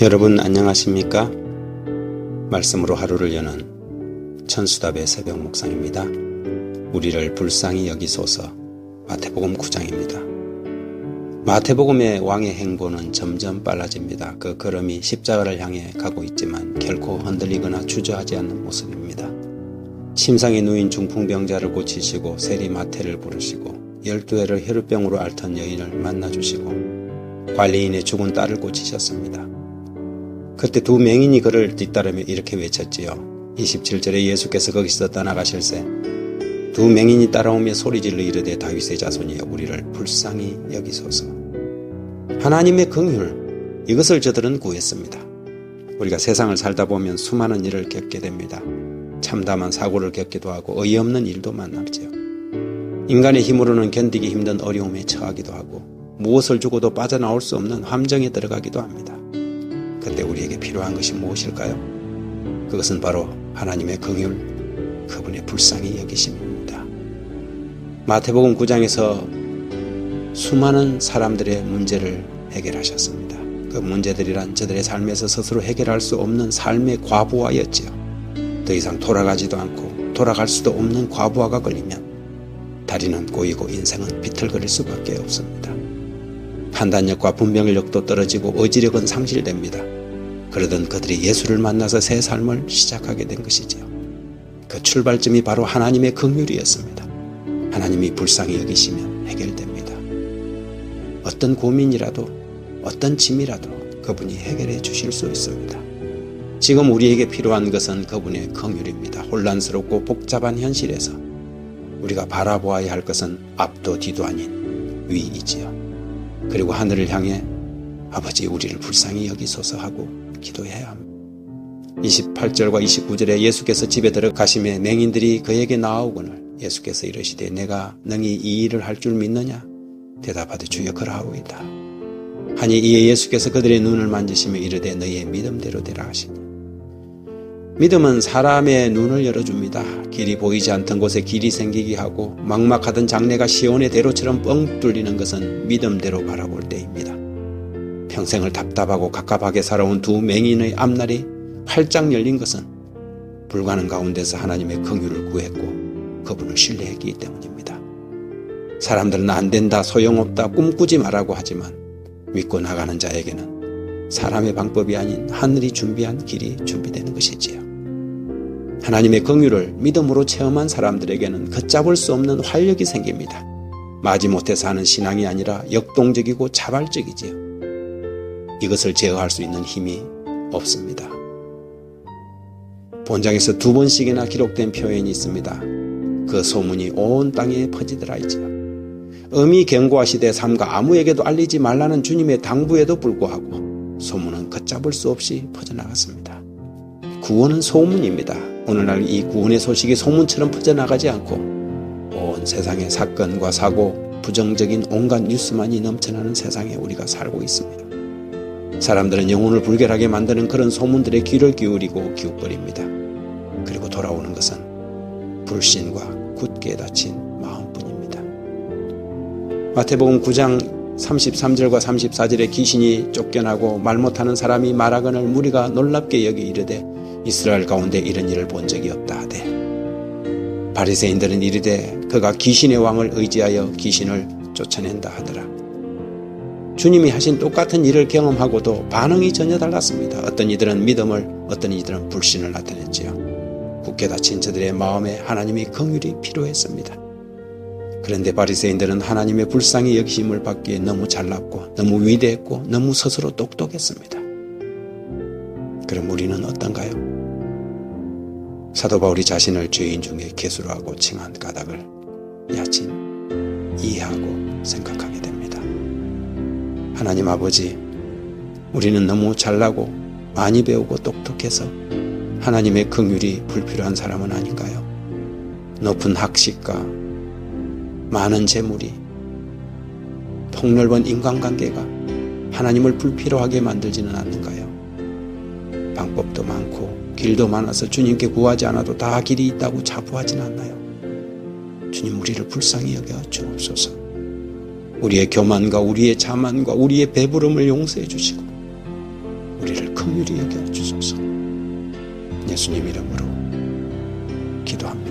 여러분 안녕하십니까? 말씀으로 하루를 여는 천수답의 새벽 묵상입니다. 우리를 불쌍히 여기소서 마태복음 9장입니다. 마태복음의 왕의 행보는 점점 빨라집니다. 그 걸음이 십자가를 향해 가고 있지만 결코 흔들리거나 주저하지 않는 모습입니다. 심상에 누인 중풍병자를 고치시고 세리 마태를 부르시고 열두 해를 혈우병으로 앓던 여인을 만나주시고 관리인의 죽은 딸을 고치셨습니다. 그때 두 맹인이 그를 뒤따르며 이렇게 외쳤지요. 27절에 예수께서 거기서 떠나가실새 두 맹인이 따라오며 소리질러 이르되 다윗의 자손이여 우리를 불쌍히 여기소서. 하나님의 긍휼 이것을 저들은 구했습니다. 우리가 세상을 살다 보면 수많은 일을 겪게 됩니다. 참담한 사고를 겪기도 하고 어이없는 일도 만나죠. 인간의 힘으로는 견디기 힘든 어려움에 처하기도 하고 무엇을 주고도 빠져나올 수 없는 함정에 들어가기도 합니다. 그때 우리에게 필요한 것이 무엇일까요? 그것은 바로 하나님의 긍휼, 그분의 불쌍히 여기심입니다. 마태복음 9장에서 수많은 사람들의 문제를 해결하셨습니다. 그 문제들이란 저들의 삶에서 스스로 해결할 수 없는 삶의 과부하였지요. 더 이상 돌아가지도 않고 돌아갈 수도 없는 과부하가 걸리면 다리는 꼬이고 인생은 비틀거릴 수밖에 없습니다. 판단력과 분별력도 떨어지고 의지력은 상실됩니다. 그러던 그들이 예수를 만나서 새 삶을 시작하게 된 것이지요. 그 출발점이 바로 하나님의 긍휼이었습니다. 하나님이 불쌍히 여기시면 해결됩니다. 어떤 고민이라도 어떤 짐이라도 그분이 해결해 주실 수 있습니다. 지금 우리에게 필요한 것은 그분의 긍휼입니다. 혼란스럽고 복잡한 현실에서 우리가 바라보아야 할 것은 앞도 뒤도 아닌 위이지요. 그리고 하늘을 향해 아버지 우리를 불쌍히 여기소서 하고 기도해야 합니다. 28절과 29절에 예수께서 집에 들어가심에 맹인들이 그에게 나아오거늘 예수께서 이르시되 내가 능히 이 일을 할 줄 믿느냐 대답하되 주여 그러하오이다. 하니 이에 예수께서 그들의 눈을 만지시며 이르되 너희의 믿음대로 되라 하시니 믿음은 사람의 눈을 열어줍니다. 길이 보이지 않던 곳에 길이 생기게 하고 막막하던 장래가 시온의 대로처럼 뻥 뚫리는 것은 믿음대로 바라볼 때입니다. 평생을 답답하고 갑갑하게 살아온 두 맹인의 앞날이 활짝 열린 것은 불가능 가운데서 하나님의 긍휼을 구했고 그분을 신뢰했기 때문입니다. 사람들은 안 된다, 소용없다, 꿈꾸지 말라고 하지만 믿고 나가는 자에게는 사람의 방법이 아닌 하늘이 준비한 길이 준비되는 것이지요. 하나님의 긍휼을 믿음으로 체험한 사람들에게는 걷잡을 수 없는 활력이 생깁니다. 마지못해 사는 신앙이 아니라 역동적이고 자발적이지요. 이것을 제어할 수 있는 힘이 없습니다. 본장에서 두 번씩이나 기록된 표현이 있습니다. 그 소문이 온 땅에 퍼지더라 이지요. 음이 경고하시되 삼가 아무에게도 알리지 말라는 주님의 당부에도 불구하고 소문은 걷잡을 수 없이 퍼져나갔습니다. 구원은 소문입니다. 오늘날 이 구원의 소식이 소문처럼 퍼져나가지 않고 온 세상의 사건과 사고, 부정적인 온갖 뉴스만이 넘쳐나는 세상에 우리가 살고 있습니다. 사람들은 영혼을 불결하게 만드는 그런 소문들에 귀를 기울이고 기웃거립니다. 그리고 돌아오는 것은 불신과 굳게 닫힌 마음뿐입니다. 마태복음 9장 33절과 34절에 귀신이 쫓겨나고 말 못하는 사람이 말하거늘 무리가 놀랍게 여기 이르되 이스라엘 가운데 이런 일을 본 적이 없다 하되 바리새인들은 이르되 그가 귀신의 왕을 의지하여 귀신을 쫓아낸다 하더라. 주님이 하신 똑같은 일을 경험하고도 반응이 전혀 달랐습니다. 어떤 이들은 믿음을, 어떤 이들은 불신을 나타냈지요. 굳게 닫힌 저들의 마음에 하나님의 긍휼이 필요했습니다. 그런데 바리새인들은 하나님의 불쌍히 여기심을 받기에 너무 잘났고 너무 위대했고 너무 스스로 똑똑했습니다. 그럼 우리는 어떤가요? 사도 바울이 자신을 죄인 중에 개수로 하고 칭한 까닭을 야진 이해하고 생각하게 됩니다. 하나님 아버지, 우리는 너무 잘나고 많이 배우고 똑똑해서 하나님의 긍휼이 불필요한 사람은 아닌가요? 높은 학식과 많은 재물이 폭넓은 인간관계가 하나님을 불필요하게 만들지는 않는가요? 방법도 많고 길도 많아서 주님께 구하지 않아도 다 길이 있다고 자부하진 않나요? 주님 우리를 불쌍히 여겨 주옵소서. 우리의 교만과 우리의 자만과 우리의 배부름을 용서해 주시고 우리를 긍휼히 여겨 주소서. 예수님 이름으로 기도합니다.